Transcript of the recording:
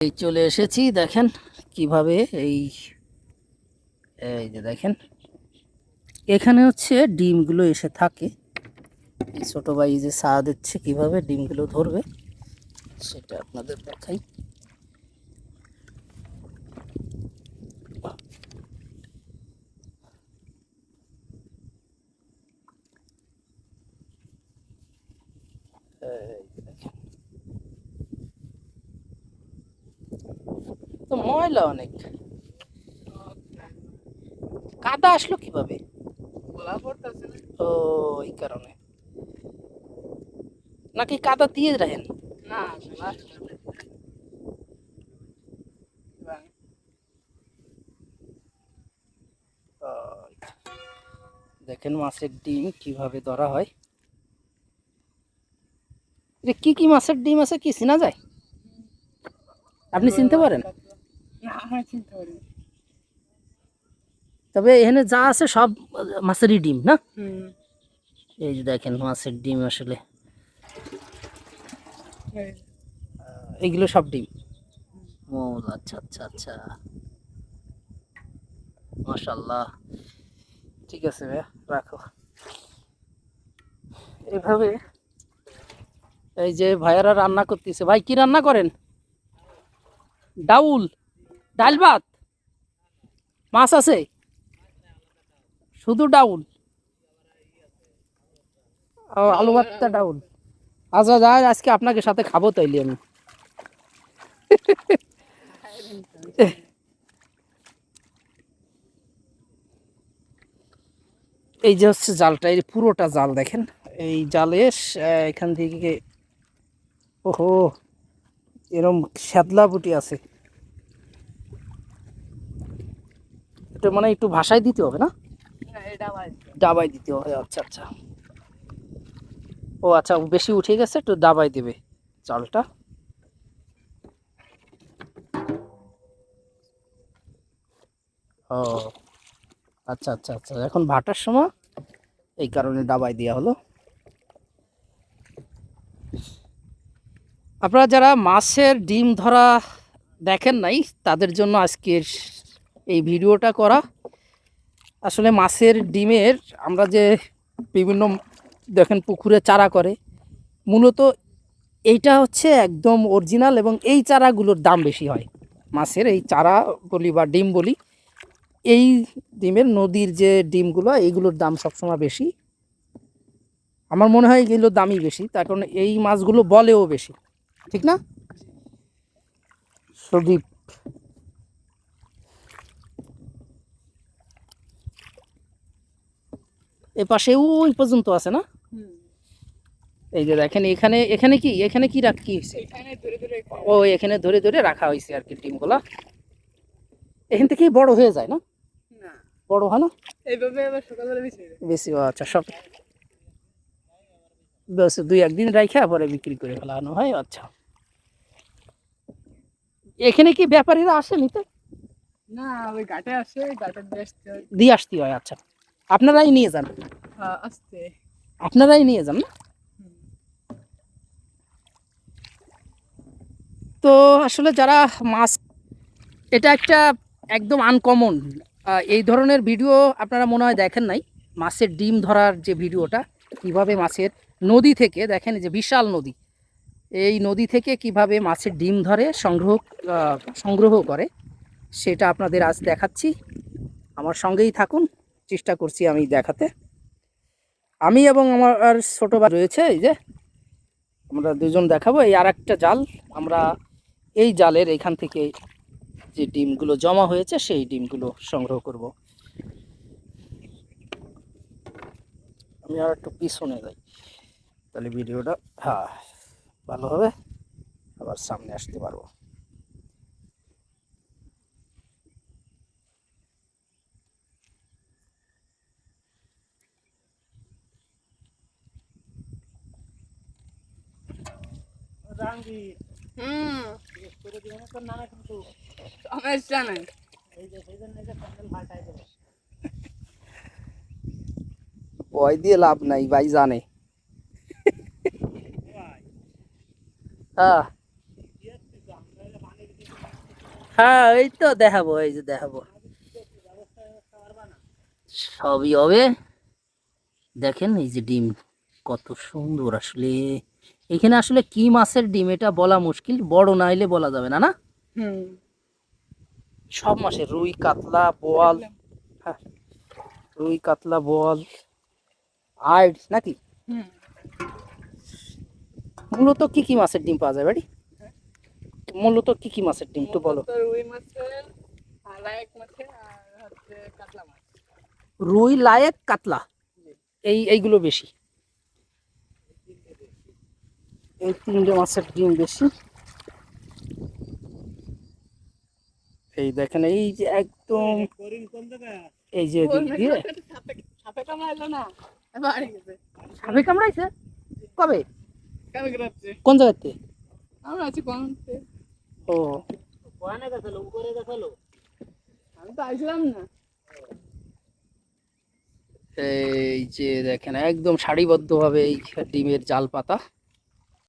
এই চলে এসেছি, দেখেন কীভাবে এই এই যে দেখেন, এখানে হচ্ছে ডিমগুলো এসে থাকে। এই ছোটো ভাই যে চা দিচ্ছে কীভাবে ডিমগুলো ধরবে, সেটা আপনাদের দেখাই। এই যে দেখেন। তো ময়লা অনেক। কাদা আসলো কীভাবে? ও এই কারণে। নাকি কাদা দিয়ে রাখেন? দেখেন মাছের ডিম কীভাবে ধরা হয়। কি কি মাছের ডিম আছে কি? চেনা যায়? আপনি চিনতে পারেন? তবে এখানে যা আছে সব মাছেরই ডিম না? এই যে দেখেন মাছের ডিম আসলে। এগুলো সব ডিম। ও আচ্ছা আচ্ছা আচ্ছা। মাশাল্লাহ ঠিক আছে ভাইয়া রাখো। এভাবে এই যে ভাইয়ারা রান্না করতেছে। ভাই কি রান্না করেন? ডাউল। ডাল ভাত? মাছ আছে? শুধু ডাউল? আলু ভাতটা ডাউল। আচ্ছা যাই, আজকে আপনাকে সাথে খাব তাইলে আমি। এই যে হচ্ছে জালটা, এই পুরোটা জাল দেখেন। এই জালে এখান থেকে, ওহো, এরম শ্যাদলা বুটি আছে। এটা মানে একটু ভাষায় দিতে হবে না? ভাই ডাবাই দিতে হবে। আচ্ছা আচ্ছা। ও আচ্ছা বেশি উঠে গেছে একটু ডাবাই দেবে চালটা। ও আচ্ছা আচ্ছা আচ্ছা এখন ভাটার সময় এই কারণে ডাবাই দেওয়া হলো। আপনারা যারা মাছের ডিম ধরা দেখেন নাই তাদের জন্য আজকের এই ভিডিওটা করা। আসলে মাছের ডিমের আমরা যে বিভিন্ন, দেখেন পুকুরে চারা করে, মূলত এইটা হচ্ছে একদম অরিজিনাল এবং এই চারাগুলোর দাম বেশি হয়। মাছের এই চারা বলি বা ডিম বলি, এই ডিমের নদীর যে ডিমগুলো, এইগুলোর দাম সবসময় বেশি। আমার মনে হয় এগুলোর দামই বেশি, তার কারণ এই মাছগুলো বলেও বেশি। ঠিক না? সদীপ এ পাশে ওই পর্যন্ত আছে না? এই যে দেখেন এখানে এখানে কি এখানে কি রাখ কি হয়েছে ও এখানে ধরে ধরে রাখা হয়েছে আর কি ডিমগুলা এখান থেকেই বড় হয়ে যায় না? বড় হয় না? এইভাবে আবার সকালবেলা বেশি বেশি আচ্ছা সব দুই একদিন রাখা পরে বিক্রি করে ফেলানো হয় আচ্ছা। এখানে কি ব্যাপারীরা আসে নিতে না ওই ঘাটে আসে ঘাটের দিয়ে আসতে হয় আচ্ছা। আপনারাই নিয়ে যান। হ্যাঁ, আপনারাই নিয়ে যান না? তো আসলে যারা মাছ এটা একটা একদম আনকমন এই ধরনের ভিডিও আপনারা মনে হয় দেখেন নাই। মাছের ডিম ধরার যে ভিডিওটা কীভাবে মাছের নদী থেকে দেখেন যে বিশাল নদী এই নদী থেকে কীভাবে মাছের ডিম ধরে সংগ্রহ সংগ্রহ করে সেটা আপনাদের আজ দেখাচ্ছি। আমার সঙ্গেই থাকুন। চেষ্টা করছি আমি দেখাতে। আমি এবং আমার আর ছোটো রয়েছে, এই যে আমরা দুজন দেখাবো। এই আর একটা জাল, আমরা এই জালের এখান থেকে যে ডিমগুলো জমা হয়েছে, সেই ডিমগুলো সংগ্রহ করব। আমি আর একটু পিছনে যাই। তাহলে ভিডিওটা হ্যাঁ ভালো হবে। আবার সামনে আসতে পারব। হুম। সমস্যা নাই ভয় দিয়ে লাভ নাই ভাই জানে। হ্যাঁ। হ্যাঁ এই তো দেখাবো এই যে দেখাবো। সবই হবে। দেখেন এই যে ডিম কত সুন্দর আসলে। এখানে আসলে কি মাছের ডিম এটা বলা মুশকিল বড় না হইলে বলা যাবে না না? সব মাসে রুই কাতলা বোয়াল হ্যাঁ রুই কাতলা বোয়াল আইড নাকি? মূলত কি কি মাছের ডিম পাওয়া যায় বাড়ি? মূলত কি কি মাছের ডিম একটু বলো। রুই মাছের রুই লায়েক কাতলা? এই এইগুলো বেশি? এই তিনটে মাছের ডিম বেশি। এই দেখেন এই যে একদম এই যে দিয়ে। সাপে সাপে কামড়াইলো না? গেছে। সাপে কামড়াইছে? কবে? গেছে কোন জায়গাতে? আমরা আছি ও। আমি তো আইছিলাম না। এই যে দেখেন একদম সারিবদ্ধভাবে এই ডিমের জাল পাতা